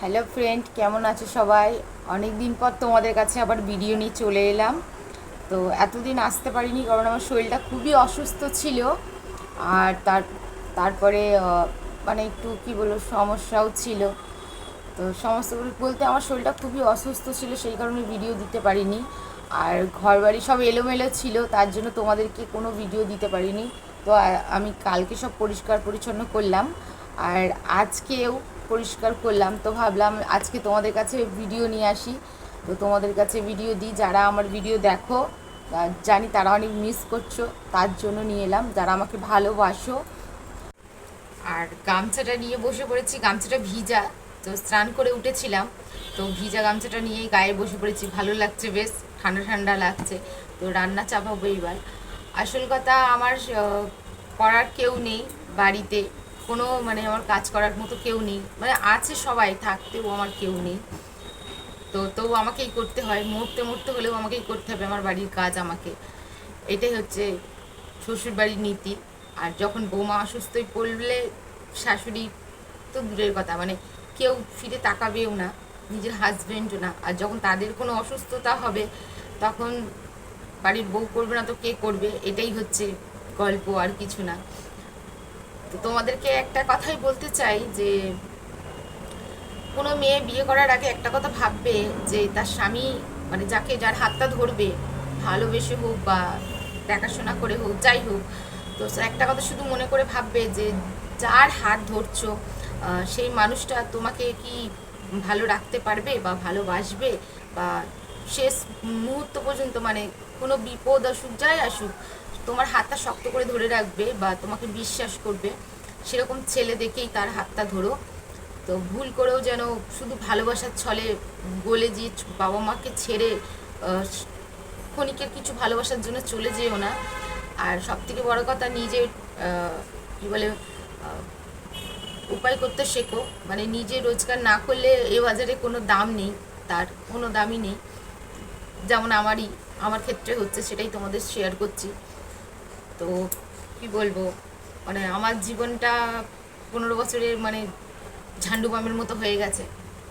Hello friend, কেমন আছো সবাই? অনেক দিন পর তোমাদের কাছে আবার ভিডিও নিয়ে চলে এলাম। তো এতদিন আসতে পারিনি কারণ আমার শরীরটা খুবই অসুস্থ ছিল। আর তার, তারপরে মানে একটু কি বলব, সমস্যাও ছিল। তো সমস্যা বলতে আমার শরীরটা খুবই অসুস্থ ছিল, সেই কারণে ভিডিও দিতে পারিনি। আর ঘর বাড়ি সব এলোমেলো ছিল, তার জন্য তোমাদেরকে কোনো ভিডিও দিতে পারিনি। তো আমি কালকে সব পরিষ্কার পরিচ্ছন্ন করলাম। আর আজকেও পরিষ্কার করলাম। তো ভাবলাম আজকে তোমাদের কাছে ভিডিও নিয়ে আসি। তো তোমাদের কাছে ভিডিও দিই। যারা আমার ভিডিও দেখো জানি তারা অনেক মিস করছ, তার জন্য নিয়ে এলাম। যারা আমাকে ভালোবাসো, আর গামছাটা নিয়ে বসে পড়েছি, গামছাটা ভিজা। তো স্নান করে উঠেছিলাম। তো ভিজা গামছাটা নিয়েই গায়ে বসে পড়েছি। ভালো লাগছে বেশ, ঠান্ডা ঠান্ডা লাগছে। তো রান্না চাপাবো এবার। আসল কথা, আমার করার কেউ নেই বাড়িতে। কোনো মানে আমার কাজ করার মতো কেউ নেই। মানে আছে সবাই, থাকতেও আমার কেউ নেই। তো, তবু আমাকেই করতে হয়। মরতে মরতে হলেও আমাকেই করতে হবে আমার বাড়ির কাজ আমাকে। এটাই হচ্ছে শ্বশুর বাড়ির নীতি। আর যখন বৌমা অসুস্থই পড়লে শাশুড়ি তো দূরের কথা। মানে কেউ ফিরে তাকাবেও না, নিজের হাজব্যান্ডও না। আর যখন তাদের কোনো অসুস্থতা হবে, তখন বাড়ির বউ করবে না তো কে করবে? এটাই হচ্ছে গল্প, আর কিছু না। তো তোমাদেরকে একটা কথাই বলতে চাই যে, কোনো মেয়ে বিয়ে করার আগে একটা কথা ভাববে যে, তার স্বামী মানে যাকে যার হাতটা ধরবে, ভালোবেসে হোক বা দেখাশোনা করে হোক, যাই হোক, তো একটা কথা শুধু মনে করে ভাববে যে, যার হাত ধরছো সেই মানুষটা তোমাকে কি ভালো রাখতে পারবে বা ভালোবাসবে? বা শেষ মুহূর্ত পর্যন্ত মানে কোনো বিপদ আসুক যাই আসুক তোমার হাতটা শক্ত করে ধরে রাখবে বা তোমাকে বিশ্বাস করবে, সেরকম ছেলে দেখেই তার হাতটা ধরো। তো ভুল করেও যেন শুধু ভালোবাসার ছলে গলে ছ- বাবা মাকে ছেড়ে ক্ষণিকের কিছু ভালোবাসার জন্য চলে যেও না। আর সব থেকে বড় কথা নিজে কি বলে উপায় করতে শেখো। মানে নিজে রোজগার না করলে এ বাজারে কোনো দাম নেই, তার কোনো দামই নেই। যেমন আমারই, আমার ক্ষেত্রে হচ্ছে সেটাই তোমাদের শেয়ার করছি। তো কি বলব? মানে আমার জীবনটা পনেরো বছরের মানে ঝান্ডু বামের মতো হয়ে গেছে।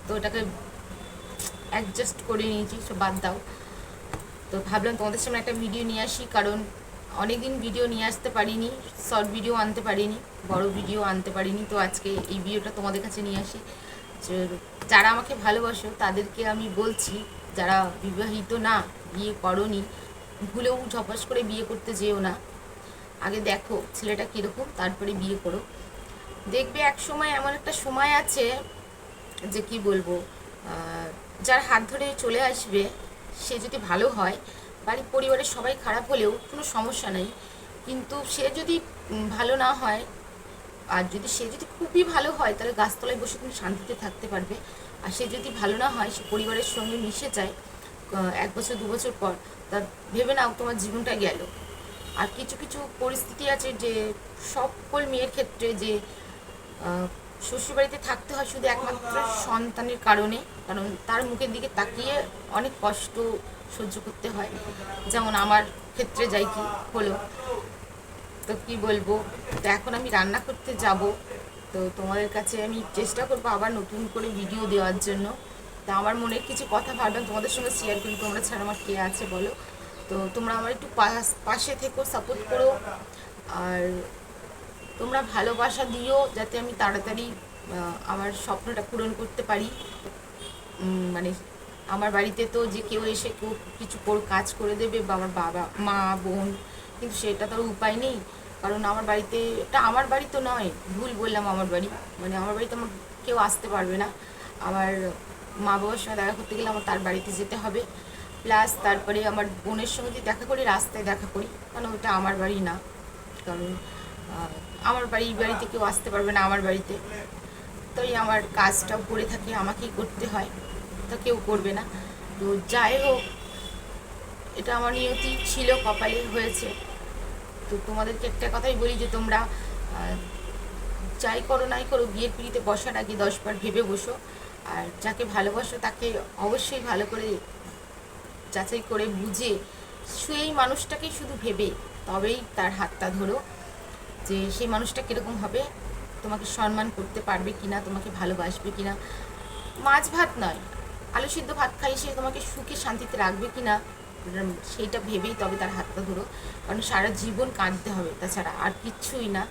তো ওটাকে অ্যাডজাস্ট করে নিয়েছি সব বাদ দাও। তো ভাবলাম তোমাদের সামনে একটা ভিডিও নিয়ে আসি, কারণ অনেকদিন ভিডিও নিয়ে আসতে পারিনি শর্ট ভিডিও আনতে পারিনি, বড় ভিডিও আনতে পারিনি। তো আজকে এই ভিডিওটা তোমাদের কাছে নিয়ে আসি। যারা আমাকে ভালোবাসো, তাদেরকে আমি বলছি, যারা বিবাহিত না, বিয়ে করনি, ভুলেও ঝপাস করে বিয়ে করতে যেও না। আগে দেখো ছেলেটা কীরকম, তারপরে বিয়ে করো। দেখবে এক সময় এমন একটা সময় আছে যে কি বলব যার হাত ধরে চলে আসবে, সে যদি ভালো হয়, বাড়ির পরিবারের সবাই খারাপ হলেও কোনো সমস্যা নেই। কিন্তু সে যদি ভালো না হয়, আর যদি সে যদি খুবই ভালো হয়, তাহলে গাছতলায় বসে তুমি শান্তিতে থাকতে পারবে। আর সে যদি ভালো না হয়, সে পরিবারের সঙ্গে মিশে যায় এক বছর, দু বছর পর, তা ভেবে নাও তোমার জীবনটা গেল। আর কিছু কিছু পরিস্থিতি আছে যে সকল মেয়ের ক্ষেত্রে যে শ্বশুরবাড়িতে থাকতে হয় শুধু একমাত্র সন্তানের কারণে, কারণ তার মুখের দিকে তাকিয়ে অনেক কষ্ট সহ্য করতে হয়। যেমন আমার ক্ষেত্রে যাই কি হলো, তো কি বলব, তো এখন আমি রান্না করতে যাব, তো তোমাদের কাছে আমি চেষ্টা করব আবার নতুন করে ভিডিও দেওয়ার জন্য। তা আমার মনের কিছু কথা ভাবলাম তোমাদের সঙ্গে শেয়ার করি, তোমরা ছাড়া আমার কে আছে বলো। তো তোমরা আমার একটু পাশ- থেকো সাপোর্ট করো। আর তোমরা ভালোবাসা দিও যাতে আমি তাড়াতাড়ি আমার স্বপ্নটা পূরণ করতে পারি। মানে আমার বাড়িতে তো যে কেউ এসে কেউ কিছু কাজ করে দেবে বা আমার বাবা, মা, বোন, কিন্তু সেটা তো উপায় নেই। কারণ আমার বাড়িতে, এটা আমার বাড়ি তো নয়, ভুল বললাম আমার বাড়ি। মানে আমার বাড়িতে আমার কেউ আসতে পারবে না। আমার মা বাবার সঙ্গে দেখা করতে গেলে আমার তার বাড়িতে যেতে হবে। প্লাস তারপরে আমার বোনের সঙ্গে দেখা করি, রাস্তায় দেখা করি কারণ ওটা আমার বাড়ি না। কারণ আমার বাড়ি বাড়িতে কেউ আসতে পারবে না আমার বাড়িতে। তাই আমার কাজটাও করে থাকি, আমাকেই করতে হয়। তো কেউ করবে না। তো যাই হোক, এটা আমার নিয়তি ছিল, কপালে হয়েছে। তো তোমাদেরকে একটা কথাই বলি যে তোমরা যাই করো নাই করো, বিয়ের পিড়িতে বসার আগে দশবার ভেবে বসো। আর যাকে ভালোবাসো তাকে অবশ্যই ভালো করে যাচাই করে বুঝে সেই মানুষটাকেই শুধু ভেবে তবেই তার হাতটা ধরো যে সেই মানুষটা কীরকম হবে, তোমাকে সম্মান করতে পারবে কিনা, তোমাকে ভালোবাসবে কিনা। মাছ ভাত নয়, আলু সিদ্ধ ভাত খাই সে তোমাকে সুখে শান্তিতে রাখবে কি না সেইটা ভেবেই তবে তার হাতটা ধরো। কারণ সারা জীবন কাঁদতে হবে, তাছাড়া আর কিচ্ছুই না।